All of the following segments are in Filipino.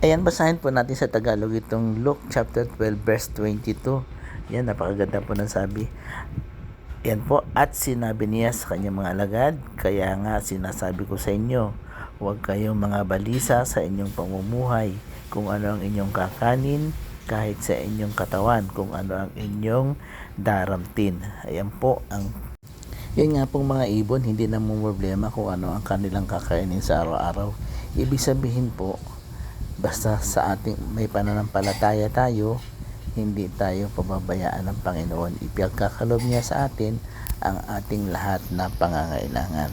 Ayan, basahin po natin sa Tagalog itong Luke chapter 12 verse 22. Yan, napakaganda po ng sabi. Yan po, at sinabi niya sa kanyang mga alagad, kaya nga sinasabi ko sa inyo, huwag kayong mga balisa sa inyong pamumuhay, kung ano ang inyong kakanin, kahit sa inyong katawan, kung ano ang inyong daramtin. Ayan po ang yun nga pong mga ibon, hindi na mo problema kung ano ang kanilang kakainin sa araw-araw. Ibig sabihin po, basta sa ating may pananampalataya tayo, hindi tayo pababayaan ng Panginoon. Ipagkakalob niya sa atin ang ating lahat na pangangailangan.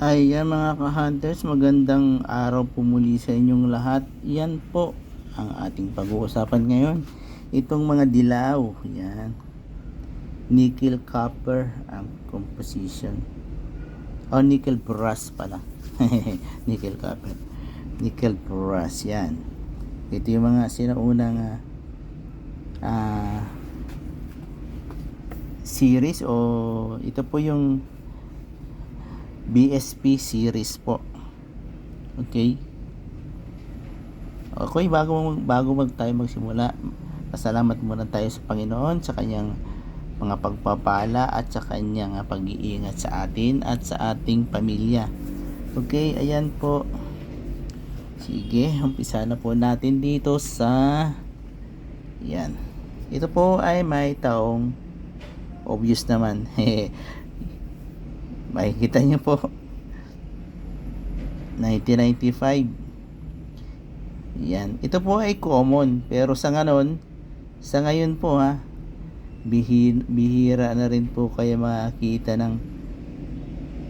Ayan mga ka-hunters, magandang araw po muli sa inyong lahat. Yan po ang ating pag-uusapan ngayon. Itong mga dilaw, yan. Nickel copper ang composition. O nickel brass pala. nickel copper. Nickel brass, yan. Ito yung mga sinaunang ah, ah, series o ito po yung BSP series po. Okay? Okay, bago bago mag tayo magsimula, pasalamat muna tayo sa Panginoon sa kanyang mga pagpapala at sa kanyang pag-iingat sa atin at sa ating pamilya. Okay, ayan po. Sige, umpisa na po natin dito sa yan. Ito po ay may taong obvious naman. makikita nyo po. 1995 yan. Ito po ay common. Pero sa ngayon sa ngayon po ha bihira, bihira na rin po kayo makakita ng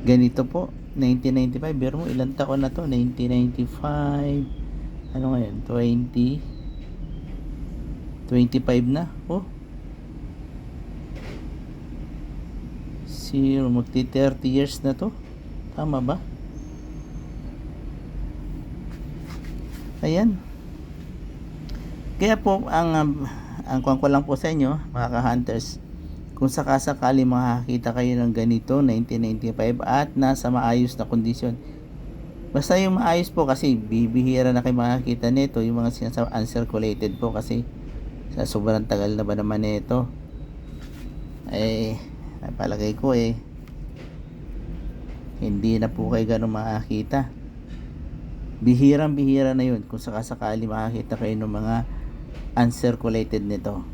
ganito po. 1995 pero mo ilang taon na to? 1995 ano ngayon? 20 25 na? Oh Zero, magti 30 years na to. Tama ba? Ayan. Kaya po, ang, um, ang kwan ko lang po sa inyo, mga ka-hunters, kung sakasakali makakita kayo ng ganito, 1995, at nasa maayos na kondisyon, basta yung maayos po kasi bibihira na kayo makakita nito, yung mga sinasabi uncirculated po kasi sa sobrang tagal na ba naman nito, eh, ay palagay ko eh. Hindi na po kayo ganun makakita. Bihirang bihira na yun kung sakasakali makakita kayo ng mga uncirculated nito.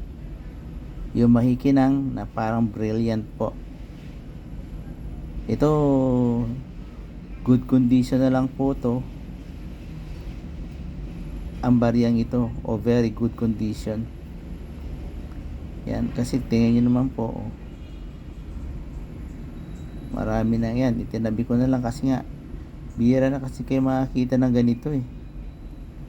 Yung mahikinang na parang brilliant po. Ito good condition na lang po to. Ang bariyang ito o very good condition. Yan kasi tingnan nyo naman po oh marami na yan. Itinabi ko na lang kasi nga bihira na kasi kayo makakita ng ganito eh.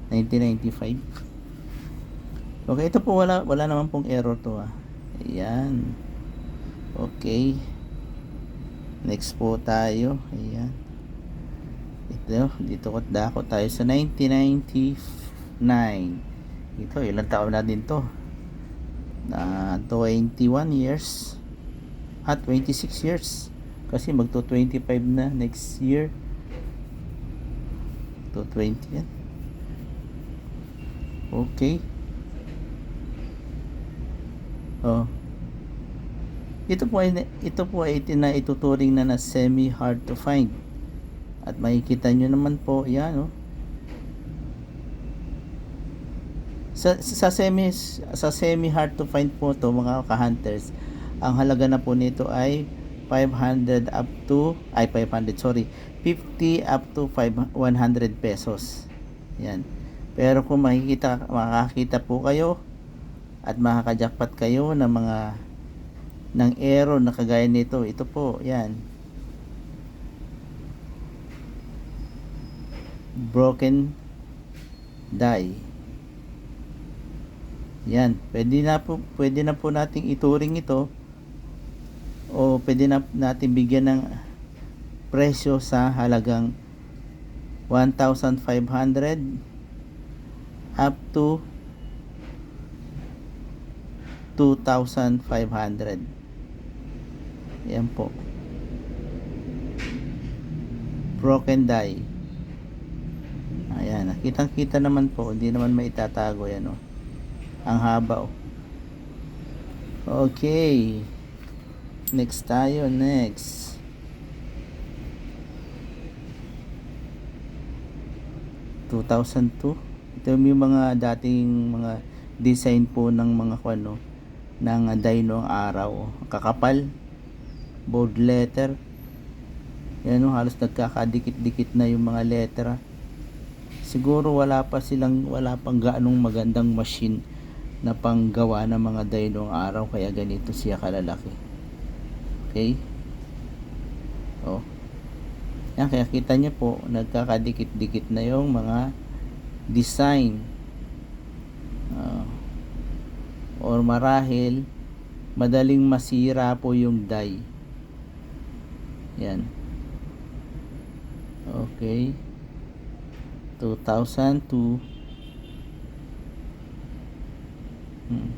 1995 okay ito po wala, wala naman pong error to ah. Ayan. Okay. Next po tayo. Ayan. Ito dito ko dako tayo sa 1999 ito ilang taon na din to? Na 21 years. At 26 years kasi magto 25 na next year. To 20 yan. Okay. Oh. Ito po ay ito po ay ituturing na na semi hard to find. At makikita nyo naman po, yan oh. Sa, sa semi sa semi hard to find po to mga ka-hunters. Ang halaga na po nito ay 500 up to ay 500 sorry. 50 up to 5 100 pesos. Yan. Pero kung makikita makakita po kayo at makakajakpat kayo ng mga ng arrow na kagaya nito ito po yan. Broken die. Yan. Pwede na po pwede na po nating ituring ito o pwede na natin bigyan ng presyo sa halagang 1,500 up to 2,500 yan po. Broken die. Ayan kitang kita naman po. Hindi naman maitatago yan oh. ang haba oh. okay next tayo next ...2002... ...ito yung mga dating mga design po ng mga ano ng dino ang araw. Kakapal, bold letter. Yan o, halos nagkakadikit-dikit na yung mga letra. Siguro wala pa silang, wala pang gaanong magandang machine na panggawa ng mga dino ang araw kaya ganito siya kalalaki. Okay? Oh. Yan, kaya kita niyo po, nagkakadikit-dikit na yung mga design. Ah. or marahil, madaling masira po yung die. Yan. Okay. 2002. Hmm.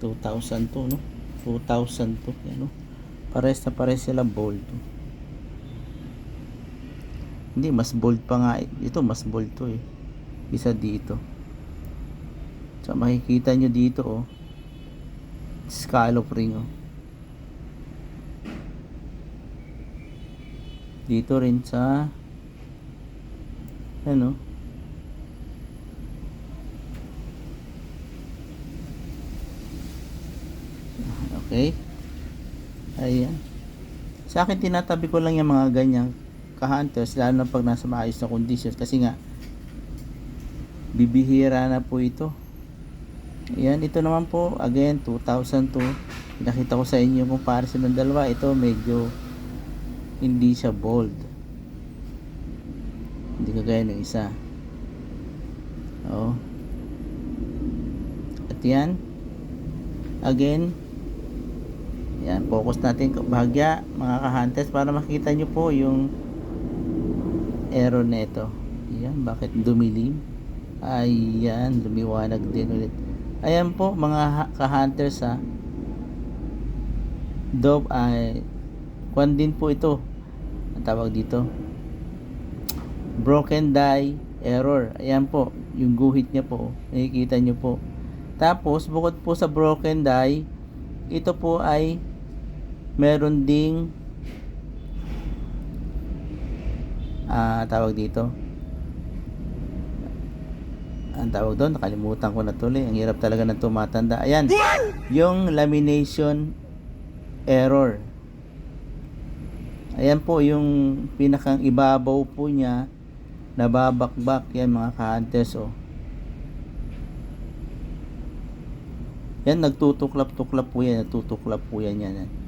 2002, no? 2002, yan, no? Pares na pares sila bold. Hindi, mas bold pa nga. Ito, mas bold to eh. Isa dito. So, makikita nyo dito, oh. Scallop ring, oh. Dito rin sa ano Okay. Ayan. Sa akin tinatabi ko lang yung mga ganyang ka-hunters lalo na pag nasa maayos na conditions kasi nga bibihira na po ito. Ayan, ito naman po again 2002. Pinakita ko sa inyo kung comparison ng dalawa. Ito medyo hindi siya bold. Hindi kagaya ng isa. Oh. At yan. Again, yan, focus natin bahagya mga ka-hunters para makita nyo po yung error nito. Yan, bakit dumilim? Ayan, lumiwanag din ulit. Ayan po mga ka-hunters ha. Dove ay kwan din po ito. Ang tawag dito. Broken die error. Ayan po, yung guhit niya po. Nakikita nyo po. Tapos, bukod po sa broken die, ito po ay meron ding ah tawag dito. Ang tawag doon nakalimutan ko na tuloy. Ang hirap talaga ng tumatanda. Ayan. Yung lamination error. Ayan po yung pinakang ibabaw po niya. Nababakbak. Yan mga ka-hunters oh. Yan nagtutuklap-tuklap po yan. Nagtutuklap po yan yan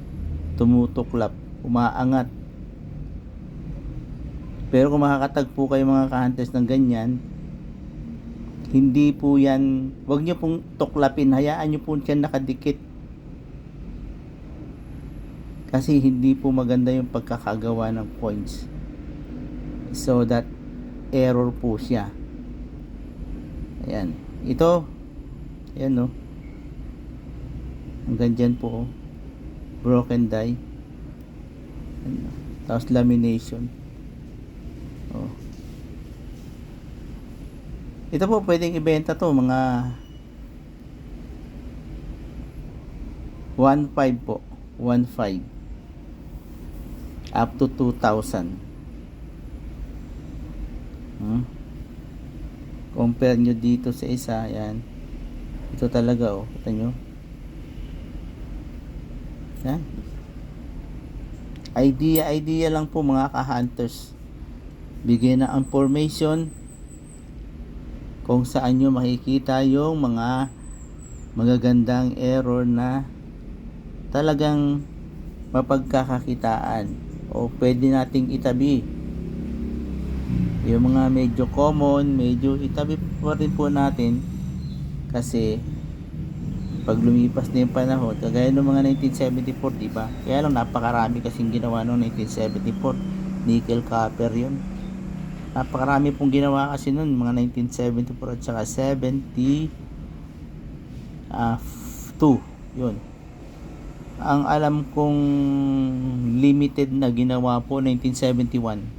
tumutuklap, umaangat. Pero kung makakatagpo kayo mga kahantes ng ganyan, hindi po yan, wag nyo pong tuklapin, hayaan nyo po siya nakadikit. Kasi hindi po maganda yung pagkakagawa ng points. So that error po siya. Ayan. Ito, ayan no. Hanggang dyan po. Oh broken die. Ano, tapos lamination. Oh. ito po pwedeng ibenta to mga 1.5 po. 1.5 up to 2,000 hmm? compare nyo dito sa isa yan ito talaga oh. Kita nyo yan. Idea, idea lang po mga ka-hunters. Bigyan na information kung saan nyo makikita yung mga magagandang error na talagang mapagkakakitaan o pwede nating itabi yung mga medyo common medyo itabi pa rin po natin kasi pag lumipas na yung panahon, kagaya ng mga 1974, di ba? Kaya lang napakarami kasing ginawa noong 1974. nickel copper yun. Napakarami pong ginawa kasi nun mga 1974 at saka 70 ah, 2 yun. Ang alam kong limited na ginawa po 1971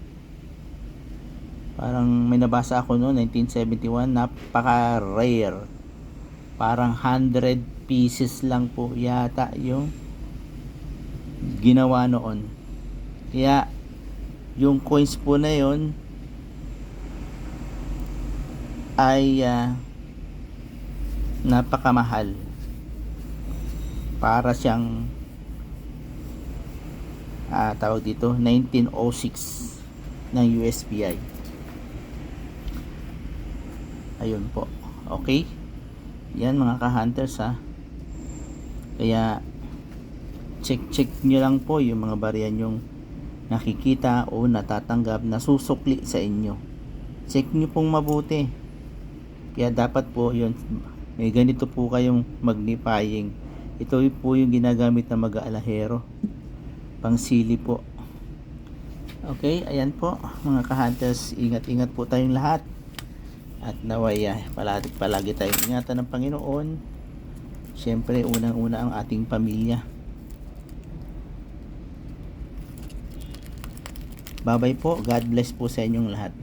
parang may nabasa ako noon 1971 napaka rare parang 100 pieces lang po yata yung ginawa noon. Kaya yung coins po na yon ay ah, napakamahal para siyang ah, tawag dito 1906 ng USBI ayun po. Okay? Yan mga ka-hunters ha kaya check check nyo lang po yung mga bariyan yung nakikita o natatanggap na susukli sa inyo. Check nyo pong mabuti. Kaya dapat po yun may ganito po kayong magnifying. Ito po yung ginagamit na mag-aalahero. Pangsili po. Okay ayan po mga ka-hunters. Ingat ingat po tayong lahat. At naway ah, palagi, palagi tayong ingatan ng Panginoon syempre unang una ang ating pamilya. Bye po. God bless po sa inyong lahat